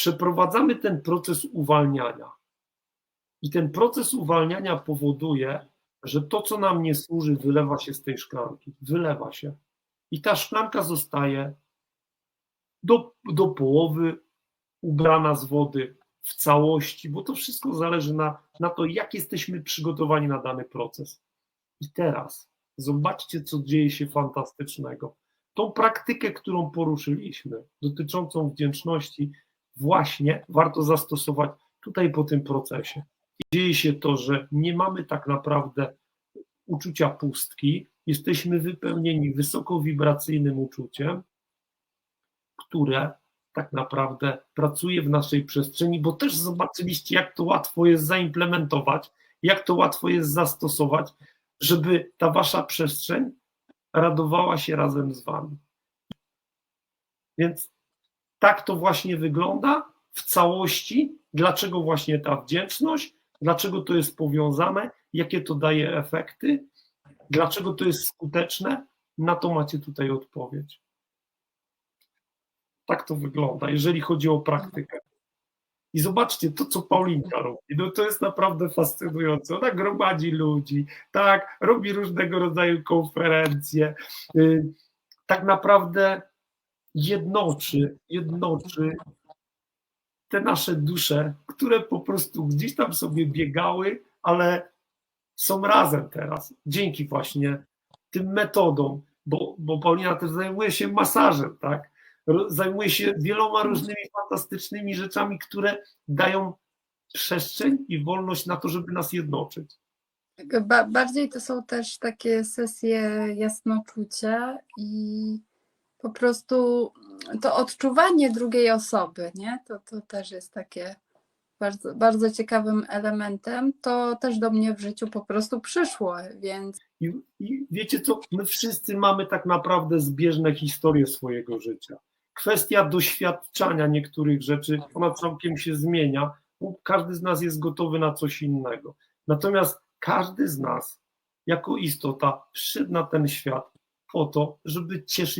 przeprowadzamy ten proces uwalniania. I ten proces uwalniania powoduje, że to, co nam nie służy, wylewa się z tej szklanki. Wylewa się. I ta szklanka zostaje do, do połowy ubrana z wody w całości, bo to wszystko zależy na, na to, jak jesteśmy przygotowani na dany proces. I teraz zobaczcie, co dzieje się fantastycznego. Tą praktykę, którą poruszyliśmy, dotyczącą wdzięczności, właśnie warto zastosować tutaj po tym procesie. Dzieje się to, że nie mamy tak naprawdę uczucia pustki, jesteśmy wypełnieni wysokowibracyjnym uczuciem, które tak naprawdę pracuje w naszej przestrzeni, bo też zobaczyliście, jak to łatwo jest zaimplementować, jak to łatwo jest zastosować, żeby ta wasza przestrzeń radowała się razem z wami. Więc tak to właśnie wygląda w całości. Dlaczego właśnie ta wdzięczność? Dlaczego to jest powiązane? Jakie to daje efekty? Dlaczego to jest skuteczne? Na to macie tutaj odpowiedź. Tak to wygląda, jeżeli chodzi o praktykę. I zobaczcie to, co Paulinka robi. No to jest naprawdę fascynujące. Ona gromadzi ludzi, tak, robi różnego rodzaju konferencje. y, Tak naprawdę jednoczy, jednoczy te nasze dusze, które po prostu gdzieś tam sobie biegały, ale są razem teraz. Dzięki właśnie tym metodom, bo, bo Paulina też zajmuje się masażem, tak? Zajmuje się wieloma różnymi fantastycznymi rzeczami, które dają przestrzeń i wolność na to, żeby nas jednoczyć. Ba- bardziej to są też takie sesje jasnoczucia i po prostu to odczuwanie drugiej osoby, nie? To, to też jest takie bardzo, bardzo ciekawym elementem. To też do mnie w życiu po prostu przyszło, więc I, I wiecie co? My wszyscy mamy tak naprawdę zbieżne historie swojego życia. Kwestia doświadczania niektórych rzeczy, ona całkiem się zmienia, każdy z nas jest gotowy na coś innego. Natomiast każdy z nas, jako istota, przyszedł na ten świat po to, żeby cieszyć